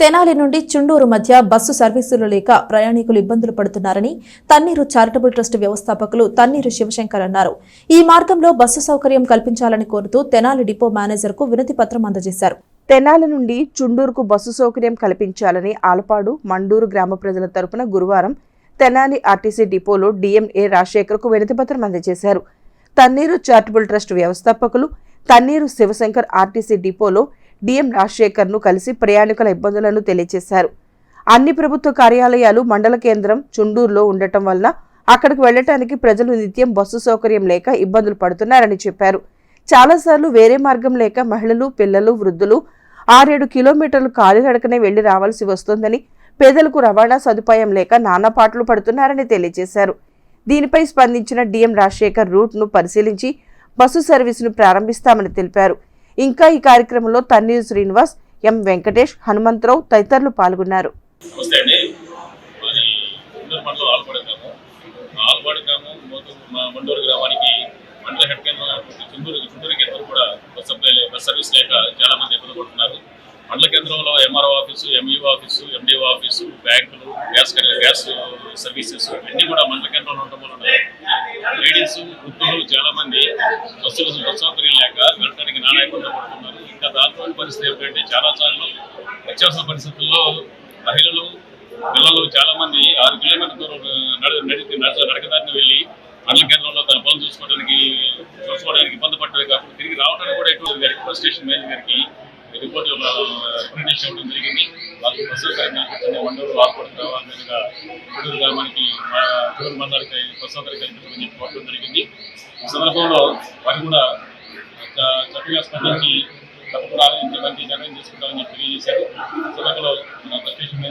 తెనాలి నుండి చుండూరు మధ్య బస్సు సర్వీసులు లేక ప్రయాణికులు ఇబ్బందులు పడుతున్నారని తన్నీరు చారిటబుల్ ట్రస్ట్ వ్యవస్థాపకులు తన్నీరు శివశంకర్ అన్నారు. ఈ మార్గంలో బస్సు సౌకర్యం కల్పించాలని కోరుతూ తెనాలి డిపో మేనేజర్కు వినతి పత్రం అందజేశారు. తెనాలి నుండి చుండూరుకు బస్సు సౌకర్యం కల్పించాలని ఆలపాడు మండూరు గ్రామ ప్రజల తరపున గురువారం తెనాలి ఆర్టీసీ డిపోలో డిఎంఏ రాజశేఖర్కు వినతిపత్రం అందజేశారు. తన్నీరు చారిటబుల్ ట్రస్ట్ వ్యవస్థాపకులు Tanneeru Shivashankar R T C డిపోలో డిఎం రాజశేఖర్ను కలిసి ప్రయాణికుల ఇబ్బందులను తెలియజేశారు. అన్ని ప్రభుత్వ కార్యాలయాలు మండల కేంద్రం చుండూరులో ఉండటం వలన అక్కడికి వెళ్ళటానికి ప్రజలు నిత్యం బస్సు సౌకర్యం లేక ఇబ్బందులు పడుతున్నారని చెప్పారు. చాలాసార్లు వేరే మార్గం లేక మహిళలు పిల్లలు వృద్ధులు ఆరేడు కిలోమీటర్లు కాలినడకనే వెళ్ళి రావాల్సి వస్తోందని పేదలకు రవాణా సదుపాయం లేక నానా పాటలు పడుతున్నారని తెలియజేశారు. దీనిపై స్పందించిన డిఎం రాజశేఖర్ రూట్ను పరిశీలించి బస్సు సర్వీసును ప్రారంభిస్తామని తెలిపారు. ఇంకా ఈ కార్యక్రమంలో తన్నీరు శ్రీనివాస్ ఎం వెంకటేష్ హనుమంతరావు తదితరులు పాల్గొన్నారు. గ్రామానికి మండల హెడ్ కేంద్రం కూడా బస్ సప్లై బస్ సర్వీస్ లేక చాలా మంది ఇబ్బంది పడుతున్నారు. మండల కేంద్రంలో MRO office MEO office MDO office బ్యాంకులు గ్యాస్ గ్యాస్ సర్వీసెస్ అన్నీ కూడా మండల కేంద్రంలో ఉండడం వలన వృద్ధులు చాలా మంది బస్సులు బస్ సౌకర్యం లేక వెళ్ళడానికి నానా ఇబ్బంది పడుతున్నారు. ఇంకా దాంట్లో పరిస్థితి ఏమిటంటే చాలా సార్లు అత్యవసర పరిస్థితుల్లో మహిళలు పిల్లలు చాలా మంది ఆరు కిలోమీటర్ దూరం నడి నడిచి నడకదారిని వెళ్ళి మండల కేంద్రంలో తన పనులు చూసుకోవడానికి చూసుకోవడానికి ఇబ్బంది పడ్డారు కాబట్టి తిరిగి రావడానికి కూడా ఎటువంటి బస్ స్టేషన్ మేనేజర్ గారికి రిపోర్ట్ ప్రకటించడం జరిగింది. వాళ్ళకి బస్సు సౌకర్యం కల్పించండి రాకూడదు వాల్పూడి గ్రామాల గ్రామానికి మా గుంటూరు మండలానికి బస్సు సౌకర్యం కల్పించమని చెప్పి కోరడం జరిగింది. ఈ సందర్భంలో వారు కూడా చక్కగా స్పందించి తప్పకుండా ఆలోచించడానికి నిర్ణయం తీసుకుంటామని చెప్పి తెలియజేశారు. సభలో మన ప్రత్యేకంగా